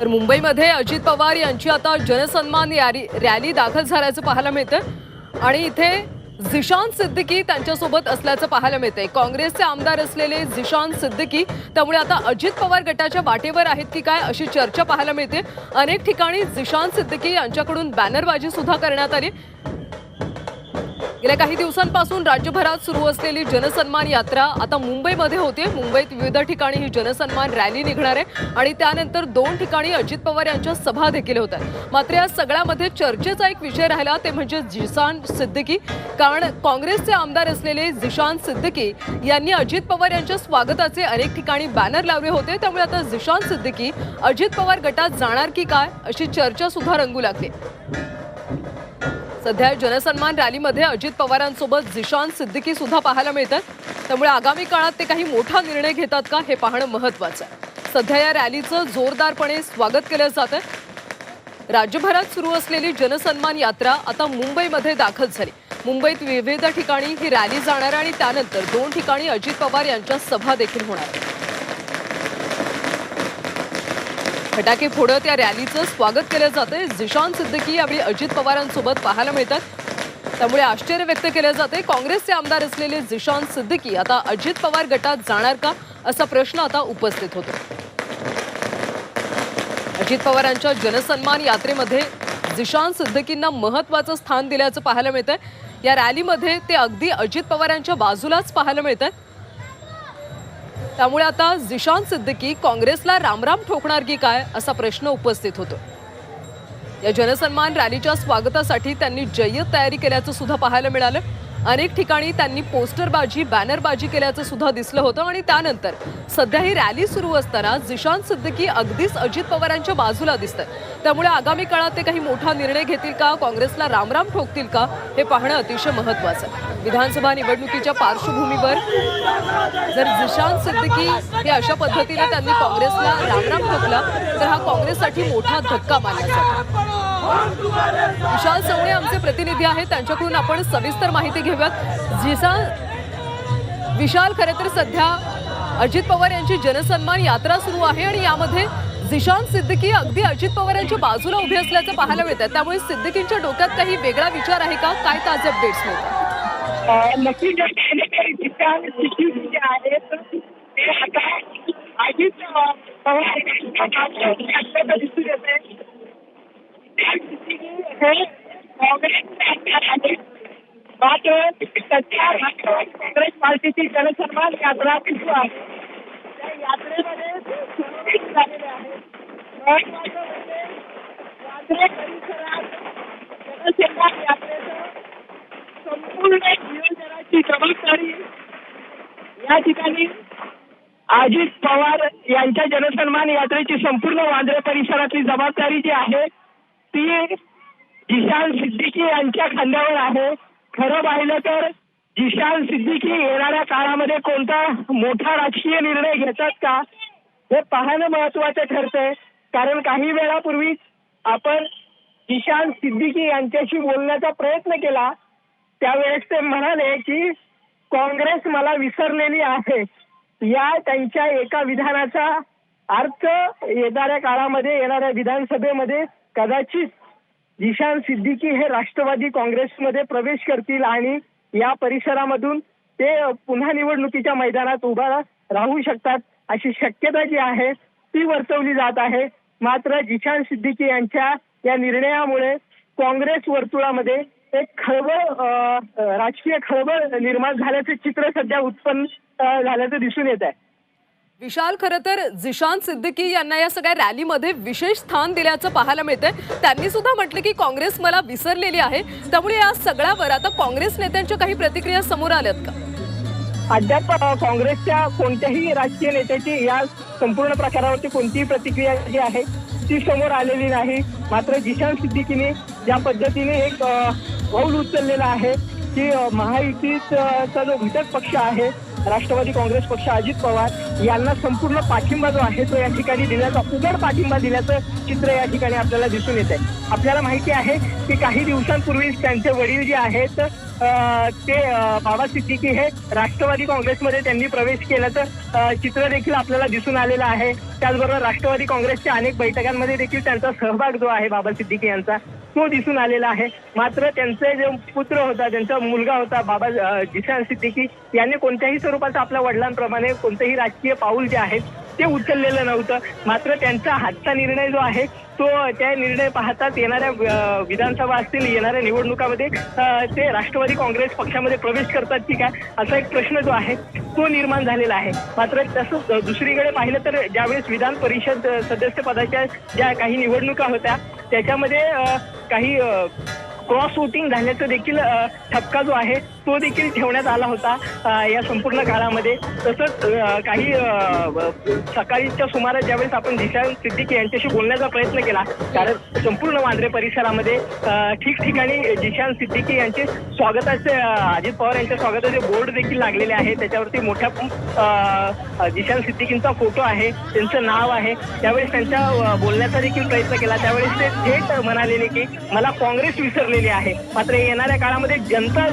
तर मुंबईमध्ये अजित पवार यांची आता जनसन्मान यारी रॅली दाखल झाल्याचं पाहायला मिळतं आणि इथे झिशान सिद्दीकी त्यांच्यासोबत असल्याचं पाहायला मिळतंय. काँग्रेसचे आमदार असलेले झिशान सिद्दीकी त्यामुळे आता अजित पवार गटाच्या वाटेवर आहेत की काय अशी चर्चा पाहायला मिळते. अनेक ठिकाणी झिशान सिद्दीकी यांच्याकडून बॅनरबाजी सुद्धा करण्यात आली. गेल्या काही दिवसांपासून राज्यभरात सुरू असलेली जनसन्मान यात्रा आता मुंबईमध्ये होते मुंबईत विविध ठिकाणी ही जनसन्मान रॅली निघणार आहे आणि त्यानंतर दोन ठिकाणी अजित पवार यांच्या सभा देखील होत आहेत. मात्र या सगळ्यामध्ये चर्चेचा एक विषय राहिला ते म्हणजे जिशान सिद्दीकी. कारण काँग्रेसचे आमदार असलेले जिशान सिद्दीकी यांनी अजित पवार यांच्या स्वागताचे अनेक ठिकाणी बॅनर लावले होते. त्यामुळे आता जिशान सिद्दीकी अजित पवार गटात जाणार की काय अशी चर्चा सुद्धा रंगू लागली. सध्या जनसन्मान रॅलीमध्ये अजित पवारांसोबत जिशान सिद्दीकी सुद्धा पाहायला मिळतात. त्यामुळे आगामी काळात ते काही मोठा निर्णय घेतात का हे पाहणं महत्वाचं आहे. सध्या या रॅलीचं जोरदारपणे स्वागत केलं जात आहे. राज्यभरात सुरू असलेली जनसन्मान यात्रा आता मुंबईमध्ये दाखल झाली. मुंबईत विविध ठिकाणी ही रॅली जाणार आहे आणि त्यानंतर दोन ठिकाणी अजित पवार यांच्या सभा देखील होणार आहेत फटाके फोडत या रॅलीचं स्वागत केलं जातंय. झिशान सिद्दीकी यावेळी अजित पवारांसोबत पाहायला मिळतात. त्यामुळे आश्चर्य व्यक्त केलं जाते काँग्रेसचे आमदार असलेले झिशान सिद्दीकी आता अजित पवार गटात जाणार का असा प्रश्न आता उपस्थित होतो. अजित पवारांच्या जनसन्मान यात्रेमध्ये झिशान सिद्दीकींना महत्वाचं स्थान दिल्याचं पाहायला मिळतंय. या रॅलीमध्ये ते अगदी अजित पवारांच्या बाजूलाच पाहायला मिळतात. त्यामुळे आता झिशान सिद्दीकी काँग्रेसला रामराम ठोकणार की काय असा प्रश्न उपस्थित होतो. या जनसन्मान रॅलीच्या स्वागतासाठी त्यांनी जय्यत तयारी केल्याचं सुद्धा पाहायला मिळालं. अनेक ठिकाणी त्यांनी पोस्टरबाजी बॅनरबाजी केल्याचं सुद्धा दिसलं होतं आणि त्यानंतर सध्या ही रॅली सुरू असताना जिशांत सिद्दीकी अगदीच अजित पवारांच्या बाजूला दिसत त्यामुळे आगामी काळात ते काही मोठा निर्णय घेतील का काँग्रेसला रामराम ठोकतील का हे पाहणं अतिशय महत्वाचं आहे विधानसभा निवडणुकीच्या पार्श्वभूमीवर जर जिशान सिद्दीकी हे अशा पद्धतीने त्यांनी काँग्रेसला रामराम ठोकला तर हा काँग्रेससाठी मोठा धक्का मानला जातो. विशाल चवणे आमचे प्रतिनिधी आहेत. त्यांच्याकडून आपण सविस्तर माहिती घेऊयात. जिसा विशाल खरे तर सध्या अजित पवार यांची जनसन्मान यात्रा सुरू आहे आणि यामध्ये जिशांत सिद्दीकी अगदी अजित पवार यांच्या बाजूला उभे असल्याचं पाहायला मिळतात त्यामुळे सिद्दीकींच्या डोक्यात काही वेगळा विचार आहे का? काय ताजे अपडेट्स मिळतात? नक्की नक्कीच आहे ते आता अजित पवार दिसून येते मात्र सध्या काँग्रेस पार्टीची जनसन्मान यात्रा सुरू आहे त्या यात्रेमध्ये झालेले आहे महत्वाचं म्हणजे वांद्रे परिसरात यात्रेचं संपूर्ण नियोजनाची जबाबदारी या ठिकाणी अजित पवार यांच्या जनसन्मान यात्रेची संपूर्ण वांद्रे परिसरातली जबाबदारी जी आहे ती जिशान सिद्दीकी यांच्या खांद्यावर आहे. खरं पाहिलं तर जिशान सिद्दीकी येणाऱ्या काळामध्ये कोणता मोठा राजकीय निर्णय घेतात का? हे पाहणं महत्वाचं ठरतंय. कारण काही वेळापूर्वी आपण जिशान सिद्दीकी यांच्याशी बोलण्याचा प्रयत्न केला. त्यावेळेस ते म्हणाले की काँग्रेस मला विसरलेली आहे. या त्यांच्या एका विधानाचा अर्थ येणाऱ्या काळामध्ये येणाऱ्या विधानसभेमध्ये कदाचित जिशान सिद्दीकी हे राष्ट्रवादी काँग्रेसमध्ये प्रवेश करतील आणि या परिसरामधून ते पुन्हा निवडणुकीच्या मैदानात उभा राहू शकतात अशी शक्यता जी आहे ती वर्तवली जात आहे. मात्र जिशान सिद्दीकी यांच्या या निर्णयामुळे काँग्रेस वर्तुळामध्ये एक खळबळ राजकीय खळबळ निर्माण झाल्याचं चित्र सध्या उत्पन्न झाल्याचं दिसून येत आहे. विशाल खरं तर जिशान सिद्दीकी यांना या सगळ्या रॅलीमध्ये विशेष स्थान दिल्याचं पाहायला मिळतंय. त्यांनी सुद्धा म्हटलं की काँग्रेस मला विसरलेली आहे. त्यामुळे या सगळ्यावर आता काँग्रेस नेत्यांच्या काही प्रतिक्रिया समोर आल्यात का? अद्याप काँग्रेसच्या कोणत्याही राजकीय नेत्याची या संपूर्ण प्रकारावरती कोणतीही प्रतिक्रिया जी आहे ती समोर आलेली नाही. मात्र जिशान सिद्दीकीने ज्या पद्धतीने एक पाऊल उचललेलं आहे की महायुतीचा जो घटक पक्ष आहे राष्ट्रवादी काँग्रेस पक्ष अजित पवार यांना संपूर्ण पाठिंबा जो आहे तो या ठिकाणी दिल्याचा उघड पाठिंबा दिल्याचं चित्र या ठिकाणी आपल्याला दिसून येत आहे आपल्याला माहिती आहे की काही दिवसांपूर्वी त्यांचे वडील जे आहेत ते बाबा सिद्दीकी हे राष्ट्रवादी काँग्रेसमध्ये त्यांनी प्रवेश केल्याचं चित्र देखील आपल्याला दिसून आलेलं आहे. त्याचबरोबर राष्ट्रवादी काँग्रेसच्या अनेक बैठकांमध्ये देखील त्यांचा सहभाग जो आहे बाबा सिद्दीकी यांचा तो दिसून आलेला आहे. मात्र त्यांचे जे पुत्र होता त्यांचा मुलगा होता बाबा जिशान सिद्दीकी यांनी कोणत्याही स्वरूपाचा आपल्या वडिलांप्रमाणे कोणतेही राजकीय पाऊल जे आहे ते उचललेलं नव्हतं. मात्र त्यांचा हातचा निर्णय जो आहे तो त्या निर्णय पाहताच येणाऱ्या विधानसभा असतील येणाऱ्या निवडणुकामध्ये ते राष्ट्रवादी काँग्रेस पक्षामध्ये प्रवेश करतात की काय असा एक प्रश्न जो आहे तो निर्माण झालेला आहे. मात्र तसं दुसरीकडे पाहिलं तर ज्यावेळेस विधान परिषद सदस्य पदाच्या ज्या काही निवडणुका होत्या त्याच्यामध्ये काही क्रॉस वोटिंग झाल्याचा देखील ठपका जो आहे तो देखील ठेवण्यात आला होता या संपूर्ण काळामध्ये. तसंच काही सकाळीच्या सुमारास ज्यावेळेस आपण दिशान सिद्दीकी यांच्याशी बोलण्याचा प्रयत्न केला कारण संपूर्ण वांद्रे परिसरामध्ये ठिकठिकाणी जिशान सिद्दीकी यांचे स्वागताचे अजित पवार यांच्या स्वागताचे बोर्ड देखील लागलेले आहे. त्याच्यावरती मोठ्या अ, जिशान सिद्दीकींचा फोटो आहे त्यांचं नाव आहे. त्यावेळेस त्यांच्या बोलण्याचा देखील प्रयत्न केला. त्यावेळेस ते थेट म्हणालेले की मला काँग्रेस विसरले. विसरलेली आहे. मात्र येणाऱ्या काळामध्ये जनता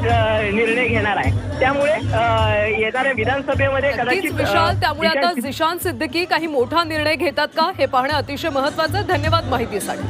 निर्णय घेणार आहे. त्यामुळे येणाऱ्या विधानसभेमध्ये कदाचित विशाल त्यामुळे जिशान आता झिशान सिद्दीकी काही मोठा निर्णय घेतात का? हे पाहणं अतिशय महत्वाचं. धन्यवाद माहितीसाठी.